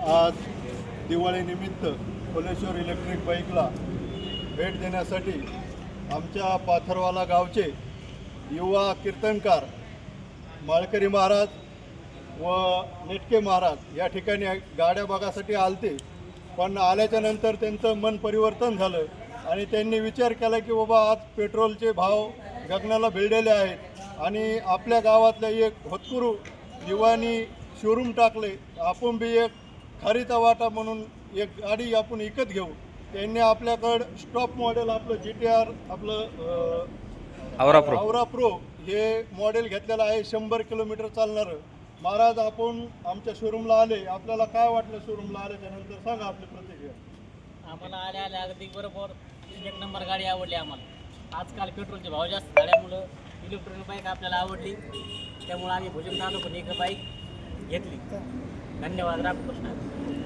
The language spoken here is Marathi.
आज दिवाळीनिमित्त कोलेश्वर इलेक्ट्रिक बाईकला भेट देण्यासाठी आमच्या पाथरवाला गावचे युवा कीर्तनकार माळकरी महाराज व नेटके महाराज या ठिकाणी गाड्या बघासाठी आलते. पण आल्याच्यानंतर त्यांचं मन परिवर्तन झालं आणि त्यांनी विचार केला की बाबा आज पेट्रोलचे भाव गगनाला भिडलेले आहेत आणि आपल्या गावातल्या एक होतकुरू युवानी शोरूम टाकले. आपण बी एक खरीचा वाटा म्हणून एक गाडी आपण विकत घेऊ. त्यांनी आपल्याकडं स्टॉप मॉडेल आपलं जी टी आर आपलं आवरा प्रो आवरा प्रो हे मॉडेल घेतलेलं आहे. शंभर किलोमीटर चालणारं. महाराज आपण आमच्या शोरूमला आले. आपल्याला काय वाटलं शोरूमला आल्याच्यानंतर सांगा आपली प्रतिक्रिया. आम्हाला आल्या आल्या अगदी बरोबर. एक नंबर गाडी आवडली आम्हाला. आजकाल पेट्रोलचे भाव जास्त झाल्यामुळं इलेक्ट्रॉनिक बाईक आपल्याला आवडली. त्यामुळे आम्ही भुजंग तालुक्यात एक बाईक घेतली. धन्यवाद रामकृष्ण.